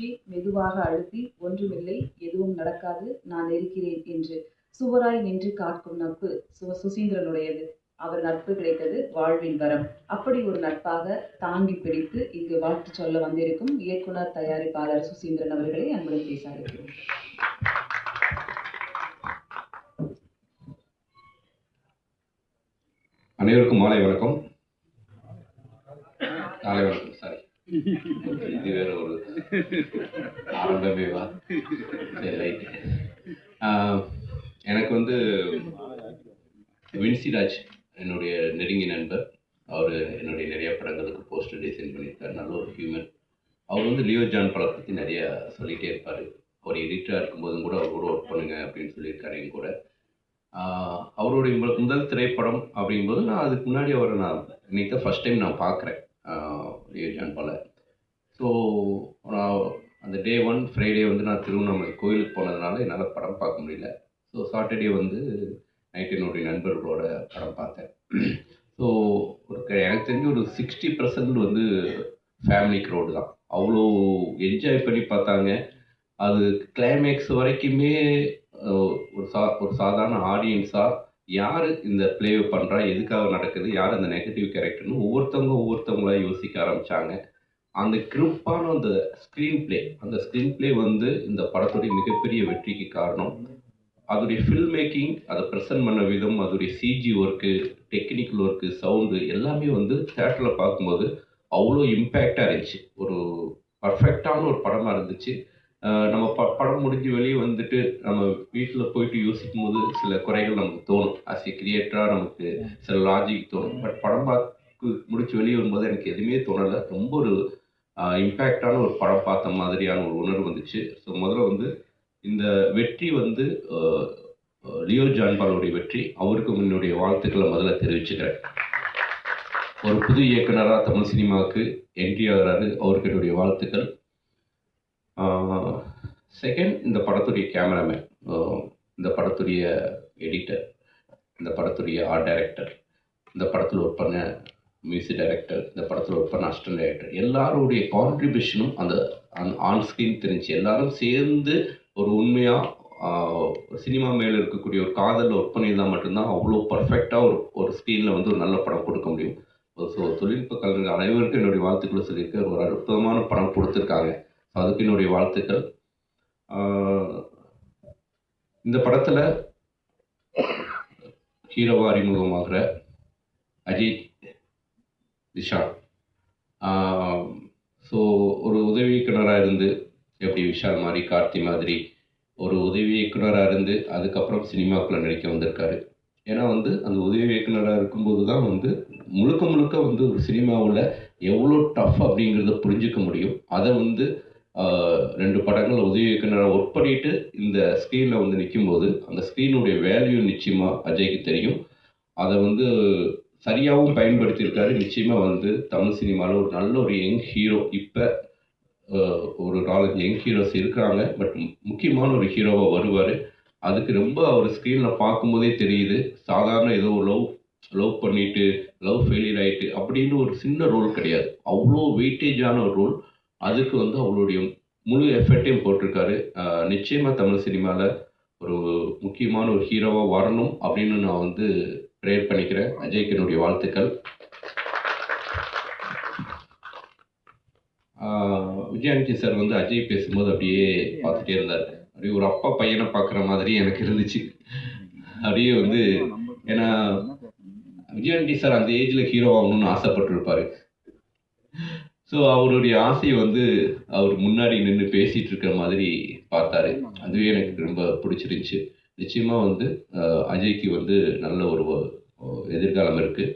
மெதுவாக அழுத்தி ஒன்றுமில்லை எதுவும் நடக்காது நான் இருக்கிறேன் என்று சுவராய் நின்று காக்கும் நட்பு சுவ சுசீந்திரனுடையது. அவர் நட்பு கிடைத்தது வாழ்வின் வரம். அப்படி ஒரு நட்பாக தாங்கி பிடித்து இங்கு வாழ்த்து சொல்ல வந்திருக்கும் இயக்குனர் தயாரிப்பாளர் சுசீந்திரன் அவர்களை அன்புடன் பேச அழைக்கிறோம். அனைவருக்கும் மாலை வணக்கம். நாளை வணக்கம். இது வேற ஒரு ஆரம்பமேவா சரி ரைட் எனக்கு வந்து வின்சிராஜ் என்னுடைய நெருங்கிய நண்பர். அவர் என்னுடைய நிறைய படங்களுக்கு போஸ்டர் டிசைன் பண்ணியிருக்கார். நல்ல ஒரு ஹியூமன் அவர் வந்து லியோ ஜான் படம் பற்றி நிறைய சொல்லிகிட்டே இருப்பார். அவர் எடிட்டராக இருக்கும்போதும் கூட அவர் கூட ஒர்க் பண்ணுங்க அப்படின்னு சொல்லியிருக்காரு என் கூட. அவருடைய முதல் திரைப்படம் அப்படிங்கும்போது நான் அதுக்கு முன்னாடி அவரை நான் இன்னைக்கு தான் ஃபஸ்ட் டைம் நான் பார்க்குறேன். லியோ பல. ஸோ நான் அந்த டே ஒன் ஃப்ரைடே வந்து நான் திருவண்ணாமலை கோயிலுக்கு போனதுனால என்னால் படம் பார்க்க முடியல. ஸோ சாட்டர்டே வந்து நைட் என்னுடைய நண்பர்களோட படம் பார்த்தேன். ஸோ ஒரு எனக்கு தெரிஞ்சு ஒரு சிக்ஸ்டி பர்சன்ட் வந்து ஃபேமிலி க்ரௌடு தான். அவ்வளோ என்ஜாய் பண்ணி பார்த்தாங்க. அது கிளைமேக்ஸ் வரைக்குமே ஒரு சா ஒரு சாதாரண ஆடியன்ஸாக யார் இந்த ப்ளே பண்ணுறா எதுக்காக நடக்குது? யார் அந்த நெகட்டிவ் கேரக்டர்னு ஒவ்வொருத்தவங்க ஒவ்வொருத்தவங்களா யோசிக்க ஆரம்பித்தாங்க அந்த கிரிப்பான அந்த ஸ்க்ரீன் ப்ளே அந்த ஸ்க்ரீன் ப்ளே வந்து இந்த படத்துடைய மிகப்பெரிய வெற்றிக்கு காரணம். அதோடைய ஃபில்ம் மேக்கிங் அதை ப்ரெசென்ட் பண்ண விதம் அதோடைய CG work technical work sound எல்லாமே வந்து தேட்டரில் பார்க்கும்போது அவ்வளோ இம்பேக்டாக இருந்துச்சு. ஒரு பர்ஃபெக்டான ஒரு படமாக இருந்துச்சு. நம்ம ப படம் முடிஞ்சு வெளியே வந்துட்டு நம்ம வீட்டில் போயிட்டு யோசிக்கும் போது சில குறைகள் நமக்கு தோணும். ஆஸ் ஏ கிரியேட்டராக நமக்கு சில லாஜிக் தோணும். பட் படம் பார்த்து முடிச்சு வெளியே வரும்போது எனக்கு எதுவுமே தோணலை. ரொம்ப ஒரு இம்பேக்டான ஒரு படம் பார்த்த மாதிரியான ஒரு உணர்வு வந்துச்சு. ஸோ முதல்ல வந்து இந்த வெற்றி வந்து லியோ ஜான்பாலுடைய வெற்றி. அவருக்கு என்னுடைய வாழ்த்துக்களை முதல்ல தெரிவிச்சுக்கிறேன். ஒரு புது இயக்குனராக தமிழ் சினிமாவுக்கு என்ட்ரி ஆகிறாரு. அவருக்கு என்னுடைய வாழ்த்துக்கள். செகண்ட் இந்த படத்துடைய கேமராமேன் இந்த படத்துடைய எடிட்டர் இந்த படத்துடைய ஆர்ட் டைரக்டர் இந்த படத்தில் ஒர்க் பண்ண மியூசிக் டைரக்டர் இந்த படத்தில் ஒர்க் பண்ண அசிஸ்டன்ட் டைரக்டர் எல்லாருடைய கான்ட்ரிபியூஷனும் அந்த அந்த ஆன் ஸ்க்ரீன் தெரிஞ்சு எல்லாரும் சேர்ந்து ஒரு உண்மையாக சினிமா மேலே இருக்கக்கூடிய ஒரு காதலில் ஒர்க் பண்ணியிருந்தால் மட்டும்தான் அவ்வளோ பர்ஃபெக்டாக ஒரு ஒரு ஸ்க்ரீனில் வந்து ஒரு நல்ல படம் கொடுக்க முடியும். ஸோ தொழில்நுட்ப கலைஞர்கள் அனைவருக்கும் என்னுடைய வாழ்த்துக்களை சொல்லியிருக்க ஒரு அற்புதமான படம் கொடுத்துருக்காங்க. அதுக்கு என்னுடைய வாழ்த்துக்கள் இந்த படத்தில் ஹீரோவா அறிமுகமாகிற அஜித் விஷால் ஸோ ஒரு உதவி இயக்குனராக இருந்து எப்படி விஷால் மாதிரி கார்த்தி மாதிரி ஒரு உதவி இயக்குனராக இருந்து அதுக்கப்புறம் சினிமாக்குள்ளே நடிக்க வந்திருக்காரு. ஏன்னா வந்து அந்த உதவி இயக்குனராக இருக்கும்போது தான் வந்து முழுக்க முழுக்க வந்து ஒரு சினிமாவில் எவ்வளோ டஃப் அப்படிங்கிறத புரிஞ்சிக்க முடியும். அதை வந்து ரெண்டு படங்கள் உதவி இயக்குனராக ஒர்க் பண்ணிட்டு இந்த ஸ்க்ரீனில் வந்து நிற்கும்போது அந்த ஸ்க்ரீனுடைய வேல்யூ நிச்சயமாக அஜய்க்கு தெரியும். அதை வந்து சரியாகவும் பயன்படுத்தியிருக்காரு. நிச்சயமாக வந்து தமிழ் சினிமாவில் ஒரு நல்ல ஒரு யங் ஹீரோ இப்போ ஒரு நாலஞ்சு யங் ஹீரோஸ் இருக்கிறாங்க. பட் முக்கியமான ஒரு ஹீரோவாக வருவார். அதுக்கு ரொம்ப அவர் ஸ்க்ரீனில் பார்க்கும்போதே தெரியுது. சாதாரண ஏதோ ஒரு லவ் லவ் பண்ணிட்டு லவ் ஃபெயிலியர் ஆயிட்டு அப்படின்னு ஒரு சின்ன ரோல் கிடையாது. அவ்வளோ வெயிட்டேஜான ஒரு ரோல் அதுக்கு வந்து அவருடைய முழு எஃபர்ட்டையும் போட்டிருக்காரு. நிச்சயமாக தமிழ் சினிமாவில் ஒரு முக்கியமான ஒரு ஹீரோவாக வரணும் அப்படின்னு நான் வந்து ப்ரேயர் பண்ணிக்கிறேன். அஜய்கனுடைய வாழ்த்துக்கள். ஆஹ் விஜயாண்டி சார் வந்து அஜய் பேசும்போது அப்படியே பார்த்துட்டே இருந்தார். அப்படியே ஒரு அப்பா பையனை பார்க்குற மாதிரி எனக்கு இருந்துச்சு. அப்படியே வந்து ஏன்னா விஜயாண்டி சார் அந்த ஏஜில் ஹீரோ ஆகணும்னு ஆசைப்பட்டிருப்பாரு. ஸோ அவருடைய ஆசையை வந்து அவர் முன்னாடி நின்று பேசிட்டு இருக்கிற மாதிரி பார்த்தாரு. அதுவே எனக்கு ரொம்ப பிடிச்சிருந்துச்சு. நிச்சயமாக வந்து அஜய்க்கு வந்து நல்ல ஒரு எதிர்காலம் இருக்கு.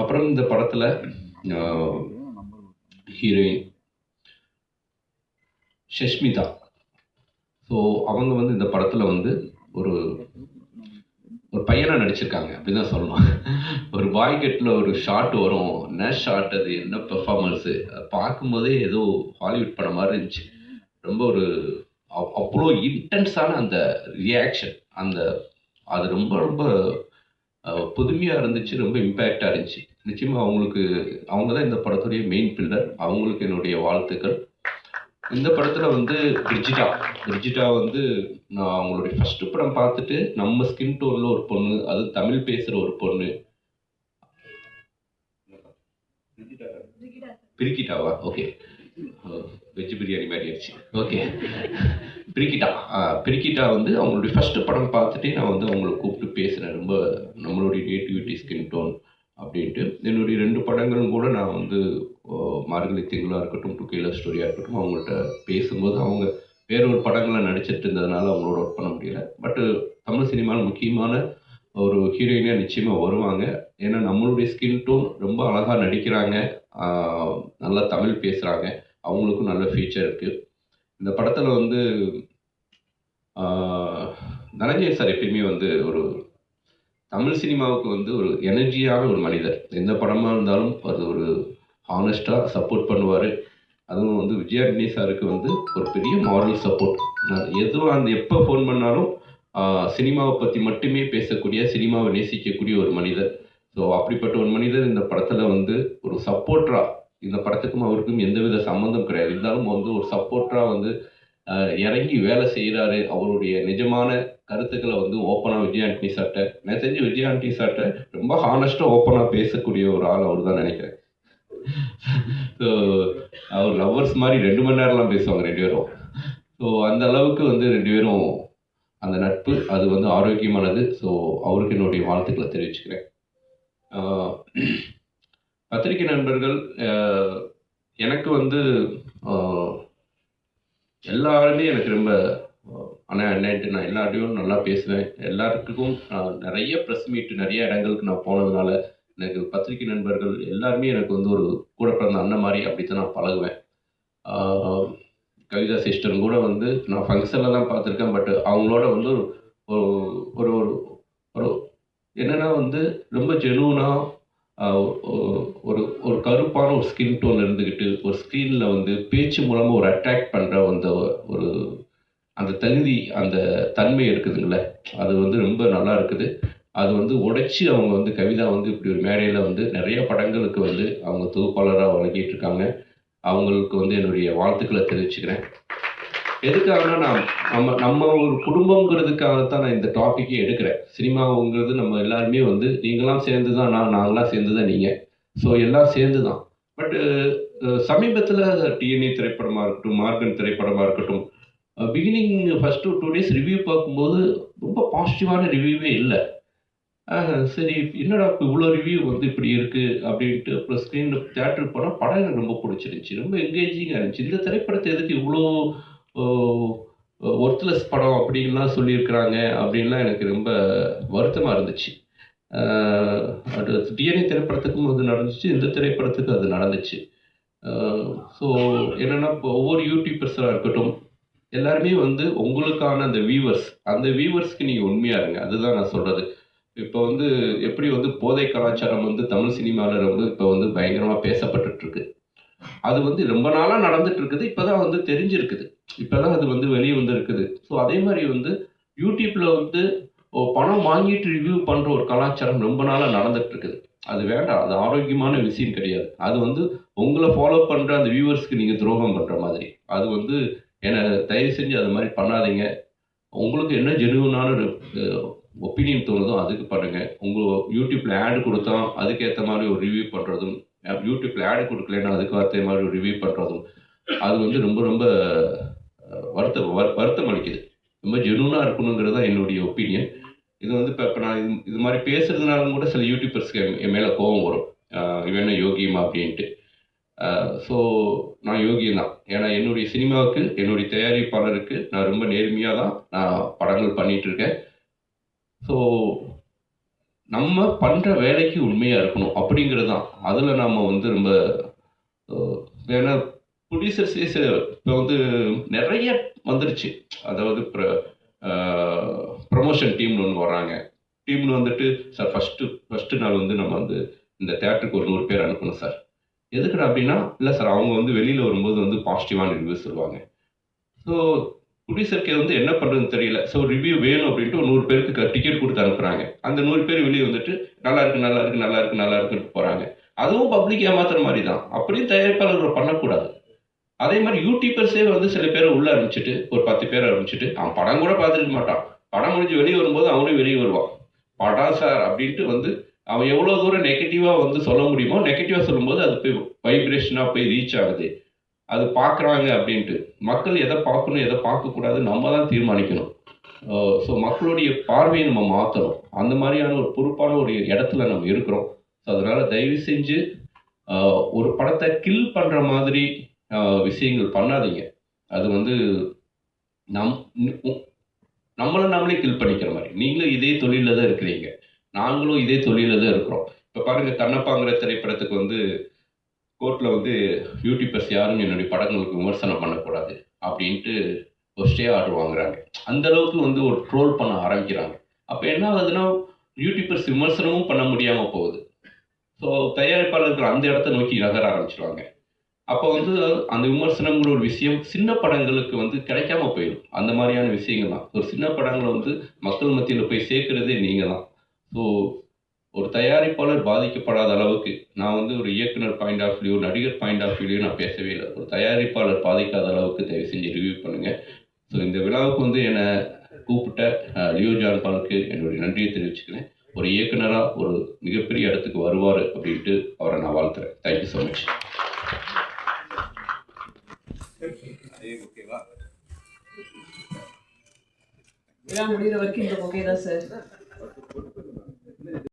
அப்புறம் இந்த படத்தில் ஹீரோயின் ஷஷ்மிதா. ஸோ அவங்க வந்து இந்த படத்தில் வந்து ஒரு ஒரு பையனாக நடிச்சிருக்காங்க அப்படின்னு தான் சொல்லணும். ஒரு பாய் கெட்டில் ஒரு ஷாட் வரும். என்ன ஷாட் அது? என்ன பெர்ஃபார்மன்ஸு பார்க்கும்போதே ஏதோ ஹாலிவுட் படம் மாதிரி இருந்துச்சு. ரொம்ப ஒரு அவ்வளோ இன்டென்ஸான அந்த ரியாக்ஷன் அந்த அது ரொம்ப ரொம்ப புதுமையாக இருந்துச்சு ரொம்ப இம்பேக்டாக இருந்துச்சு. நிச்சயமாக அவங்களுக்கு அவங்க தான் இந்த படத்துடைய மெயின் பில்லர் அவங்களுக்கு என்னுடைய வாழ்த்துக்கள். இந்த படத்தில் வந்து பிரிஜிட்டா. பிரிஜிட்டா வந்து நான் அவங்களுடைய ஃபர்ஸ்ட் படம் பார்த்துட்டு நம்ம ஸ்கின் டோனில் ஒரு பொண்ணு அது தமிழ் பேசுகிற ஒரு பொண்ணு. பிரிக்கிட்டாவா? ஓகே வெஜ் பிரியாணி மாதிரி ஆயிடுச்சு. ஓகே பிரிக்கிட்டா. பிரிக்கிட்டா வந்து அவங்களுடைய ஃபர்ஸ்ட் படம் பார்த்துட்டே நான் வந்து அவங்கள கூப்பிட்டு பேசுகிறேன் ரொம்ப நம்மளுடைய நேட்டிவிட்டி ஸ்கின் டோன் அப்படின்ட்டு. என்னுடைய ரெண்டு படங்களும் கூட நான் வந்து மார்கழி திங்களாக இருக்கட்டும் டு லவ் ஸ்டோரியாக இருக்கட்டும் அவங்கள்ட்ட பேசும்போது அவங்க வேற ஒரு படங்களை நடிச்சிட்டு இருந்ததுனால அவங்களோட ஒர்க் பண்ண முடியல. பட்டு தமிழ் சினிமாவில் முக்கியமான ஒரு ஹீரோயினாக நிச்சயமாக வருவாங்க. ஏன்னா நம்மளுடைய ஸ்கின் டோன் ரொம்ப அழகாக நடிக்கிறாங்க. நல்லா தமிழ் பேசுகிறாங்க அவங்களுக்கும் நல்ல ஃபியூச்சர் இருக்குது இந்த படத்தில் வந்து ஆஹ் தனஞ்சய் சார் எப்பயுமே வந்து ஒரு தமிழ் சினிமாவுக்கு வந்து ஒரு எனர்ஜியான ஒரு மனிதர். எந்த படமாக இருந்தாலும் அது ஒரு ஹானஸ்ட்டாக சப்போர்ட் பண்ணுவார். அதுவும் வந்து விஜயாண்டனி சாருக்கு வந்து ஒரு பெரிய மாரல் சப்போர்ட் எதுவாக அந்த எப்போ ஃபோன் பண்ணாலும் சினிமாவை பற்றி மட்டுமே பேசக்கூடிய சினிமாவை நேசிக்கக்கூடிய ஒரு மனிதர். ஸோ அப்படிப்பட்ட ஒரு மனிதர் இந்த படத்தில் வந்து ஒரு சப்போர்ட்டராக இந்த படத்துக்கும் அவருக்கும் எந்தவித சம்மந்தம் கிடையாது. இருந்தாலும் வந்து ஒரு சப்போர்ட்டராக வந்து இறங்கி வேலை செய்கிறாரு அவருடைய நிஜமான கருத்துக்களை வந்து ஓப்பனாக விஜய் ஆண்டனி சார்ட்ட நான் தெரிஞ்சு விஜய் ஆண்டனி சார்ட்ட ரொம்ப ஹானஸ்ட்டாக ஓப்பனாக பேசக்கூடிய ஒரு ஆள் அவர் தான் நினைக்கிறேன். ஸோ அவர் லவ்வர்ஸ் மாதிரி ரெண்டு மணி நேரம்லாம் பேசுவாங்க ரெண்டு பேரும். ஸோ அந்த அளவுக்கு வந்து ரெண்டு பேரும் அந்த நட்பு அது வந்து ஆரோக்கியமானது. ஸோ அவருக்கு என்னுடைய வாழ்த்துக்களை தெரிவிச்சுக்கிறேன். பத்திரிகை நண்பர்கள் எனக்கு வந்து எல்லாருமே எனக்கு ரொம்ப ஆனால் நேற்று நான் எல்லார்ட்டையும் நல்லா பேசுவேன். எல்லாருக்கும் நான் நிறைய ப்ரெஸ் மீட் நிறைய இடங்களுக்கு நான் போனதுனால எனக்கு பத்திரிகை நண்பர்கள் எல்லாருமே எனக்கு வந்து ஒரு கூட பிறந்த அண்ணன் மாதிரி அப்படித்தான் நான் பழகுவேன். கவிதா சிஸ்டரும் கூட வந்து நான் ஃபங்க்ஷனில் தான் பார்த்துருக்கேன். பட் அவங்களோட வந்து ஒரு ஒரு ஒரு ஒரு வந்து ரொம்ப ஜெனுவனாக ஒரு ஒரு கருப்பான ஒரு ஸ்கின் டோன் இருந்துக்கிட்டு ஒரு ஸ்க்ரீனில் வந்து பேச்சு மூலமாக ஒரு அட்ராக்ட் பண்ணுற அந்த ஒரு அந்த தகுதி அந்த தன்மை இருக்குதுங்களே அது வந்து ரொம்ப நல்லா இருக்குது. அது வந்து உடைச்சி அவங்க வந்து கவிதா வந்து இப்படி ஒரு மேடையில் வந்து நிறைய படங்களுக்கு வந்து அவங்க தொகுப்பாளராக வழங்கிட்டு இருக்காங்க அவங்களுக்கு வந்து என்னுடைய வாழ்த்துக்களை தெரிவிச்சுக்கிறேன். எதுக்காகனா நான் நம்ம நம்ம ஒரு குடும்பங்கிறதுக்காகத்தான் நான் இந்த டாப்பிக்கே எடுக்கிறேன். சினிமாவுங்கிறது நம்ம எல்லாருமே வந்து நீங்களாம் சேர்ந்து தான் நான் நாங்களாம் சேர்ந்து தான் நீங்கள் ஸோ எல்லாம் சேர்ந்து தான் பட்டு சமீபத்தில் டிஎன்ஏ திரைப்படமாக இருக்கட்டும் மார்கன் திரைப்படமாக இருக்கட்டும் beginning first two days review பார்க்கும்போது ரொம்ப பாசிட்டிவான ரிவ்யூவே இல்லை. சரி என்னடா இப்போ இவ்வளோ ரிவ்யூ வந்து இப்படி இருக்குது அப்படின்ட்டு அப்புறம் ஸ்க்ரீனில் தேட்டருக்கு போனால் படம் எனக்கு ரொம்ப பிடிச்சிருந்துச்சி. ரொம்ப என்கேஜிங்காக இருந்துச்சு. இந்த திரைப்படத்தை எதுக்கு இவ்வளோ ஒர்த்லெஸ் படம் அப்படின்லாம் சொல்லியிருக்கிறாங்க அப்படின்லாம் எனக்கு ரொம்ப வருத்தமாக இருந்துச்சு. அது டிஎன்ஏ திரைப்படத்துக்கும் அது நடந்துச்சு இந்த திரைப்படத்துக்கும் அது நடந்துச்சு. ஸோ என்னென்னா இப்போ ஒவ்வொரு யூடியூபர்ஸாக இருக்கட்டும் எல்லாருமே வந்து உங்களுக்கான அந்த வியூவர்ஸ் அந்த வியூவர்ஸ்க்கு நீங்கள் உண்மையாக இருங்க. அதுதான் நான் சொல்கிறது இப்போ வந்து எப்படி வந்து போதை கலாச்சாரம் வந்து தமிழ் சினிமாவில் வந்து இப்போ வந்து பயங்கரமாக பேசப்பட்டுருக்கு அது வந்து ரொம்ப நாளாக நடந்துட்டு இருக்குது இப்போதான் வந்து தெரிஞ்சிருக்குது. இப்போதான் அது வந்து வெளியே வந்து இருக்குது ஸோ அதே மாதிரி வந்து யூடியூப்பில் வந்து ஓ, பணம் வாங்கிட்டு ரிவ்யூ பண்ணுற ஒரு கலாச்சாரம் ரொம்ப நாளாக நடந்துட்டு இருக்குது அது வேண்டாம் அது ஆரோக்கியமான விஷயம் கிடையாது. அது வந்து உங்களை ஃபாலோ பண்ணுற அந்த வியூவர்ஸ்க்கு நீங்கள் துரோகம் பண்ணுற மாதிரி. அது வந்து ஏன்னா தயவு செஞ்சு அது மாதிரி பண்ணாதீங்க. உங்களுக்கு என்ன ஜெனுவனான ஒரு ஒப்பீனியன் தோணுதோ அதுக்கு பண்ணுங்க. உங்கள் யூடியூப்ல ஆடு கொடுத்தா அதுக்கேற்ற மாதிரி ஒரு ரிவ்யூ பண்ணுறதும் யூடியூப்ல ஆடு கொடுக்கலன்னா அதுக்கு ஏற்ற மாதிரி ஒரு ரிவ்யூ பண்ணுறதும் அது வந்து ரொம்ப ரொம்ப வருத்த வருத்தம் வருத்தம் அளிக்குது. ரொம்ப ஜெனுவனாக இருக்கணுங்கிறது தான் என்னுடைய ஒப்பீனியன் இது வந்து இப்போ இப்போ நான் இது- இது மாதிரி பேசுறதுனாலும் கூட சில யூடியூபர்ஸ்க்கு என் மேலே கோபம் வரும். இவன் என்ன யோகியமா அப்படின்ட்டு. ஸோ நான் யோகியம் தான் ஏன்னா என்னுடைய சினிமாவுக்கு என்னுடைய தயாரிப்பாளருக்கு நான் ரொம்ப நேர்மையாக தான் நான் படங்கள் பண்ணிகிட்ருக்கேன். ஸோ நம்ம பண்ணுற வேலைக்கு உண்மையாக இருக்கணும் அப்படிங்கிறது தான் அதில் நாம் வந்து ரொம்ப ஏன்னா ப்ரொடியூசர்ஸே இப்போ வந்து நிறைய வந்துருச்சு. அதாவது ப்ரமோஷன் டீம்னு ஒன்று வர்றாங்க டீம்னு வந்துட்டு சார் ஃபஸ்ட்டு ஃபஸ்ட்டு நாள் வந்து நம்ம வந்து இந்த தேட்டருக்கு ஒரு நூறு பேர் அனுப்பணும் சார் எதுக்குடா அப்படின்னா இல்லை சார் அவங்க வந்து வெளியில் வரும்போது வந்து பாசிட்டிவான ரிவ்யூஸ் சொல்லுவாங்க ஸோ குடிசர்க்கே வந்து என்ன பண்ணுறதுன்னு தெரியல. ஸோ ரிவ்யூ வேணும் அப்படின்ட்டு ஒரு நூறு பேருக்கு டிக்கெட் கொடுத்து அனுப்புகிறாங்க அந்த நூறு பேர் வெளியே வந்துட்டு நல்லா இருக்கு நல்லா இருக்கு நல்லா இருக்கு நல்லா இருக்குன்னு போகிறாங்க அதுவும் பப்ளிக் ஏமாத்துற மாதிரி தான் அப்படியும் தயாரிப்பாளர்கள் பண்ணக்கூடாது. அதே மாதிரி யூடியூபர்ஸே வந்து சில பேர் உள்ள அனுப்பிச்சிட்டு ஒரு பத்து பேர் அனுப்பிச்சிட்டு அவன் படம் கூட பார்த்துருக்க மாட்டான். படம் முடிஞ்சு வெளியே வரும்போது அவனும் வெளியே வருவான். படம் சார் அப்படின்ட்டு வந்து அவன் எவ்வளோ தூரம் நெகட்டிவாக வந்து சொல்ல முடியுமோ நெகட்டிவாக சொல்லும்போது அது போய் வைப்ரேஷனாக போய் ரீச் ஆகுது. அது பார்க்குறாங்க அப்படின்ட்டு. மக்கள் எதை பார்க்கணும் எதை பார்க்கக்கூடாது நம்ம தான் தீர்மானிக்கணும். ஸோ மக்களுடைய பார்வையை நம்ம மாற்றணும் அந்த மாதிரியான ஒரு பொறுப்பான ஒரு இடத்துல நம்ம இருக்கிறோம். ஸோ அதனால் தயவு செஞ்சு ஒரு படத்தை கில் பண்ணுற மாதிரி விஷயங்கள் பண்ணாதீங்க. அது வந்து நம் உ- நம்மளை நம்மளே கில் பண்ணிக்கிற மாதிரி. நீங்களும் இதே தொழிலில் தான் இருக்கிறீங்க. நாங்களும் இதே தொழிலில் தான் இருக்கிறோம். இப்போ பாருங்கள் கண்ணப்பாங்கிற திரைப்படத்துக்கு வந்து கோர்ட்டில் வந்து யூடியூபர்ஸ் யாரும் என்னுடைய படங்களுக்கு விமர்சனம் பண்ணக்கூடாது அப்படின்ட்டு ஒரு ஸ்டே ஆர்டர் வாங்குறாங்க. அந்த அளவுக்கு வந்து ஒரு ட்ரோல் பண்ண ஆரம்பிக்கிறாங்க. அப்போ என்ன ஆகுதுன்னா யூடியூபர்ஸ் விமர்சனமும் பண்ண முடியாமல் போகுது. ஸோ தயாரிப்பாளர்கள் அந்த இடத்த நோக்கி நகர ஆரம்பிச்சிருவாங்க. அப்போ வந்து அந்த விமர்சனங்கிற ஒரு விஷயம் சின்ன படங்களுக்கு வந்து கிடைக்காம போயிடும். அந்த மாதிரியான விஷயங்கள் தான் ஒரு சின்ன படங்களை வந்து மக்கள் மத்தியில் போய் சேர்க்கறதே நீங்கள் தான் ஸோ ஒரு தயாரிப்பாளர் பாதிக்கப்படாத அளவுக்கு நான் வந்து ஒரு இயக்குனர் பாயிண்ட் ஆஃப் வியூ நடிகர் பாயிண்ட் ஆஃப் வியூலையும் நான் பேசவே இல்லை. ஒரு தயாரிப்பாளர் பாதிக்காத அளவுக்கு தயவு செஞ்சு ரிவ்யூ பண்ணுங்கள் ஸோ இந்த விழாவுக்கு வந்து என்னை கூப்பிட்ட லியோ ஜான் பாலுக்கு என்னுடைய நன்றியை தெரிவிச்சுக்கிறேன். ஒரு இயக்குனராக ஒரு மிகப்பெரிய இடத்துக்கு வருவார் அப்படின்ட்டு அவரை நான் வாழ்த்துறேன். தேங்க்யூ ஸோ மச் விழா முடிகிற வரைக்கும் இந்த புகை தான் சார். Gracias.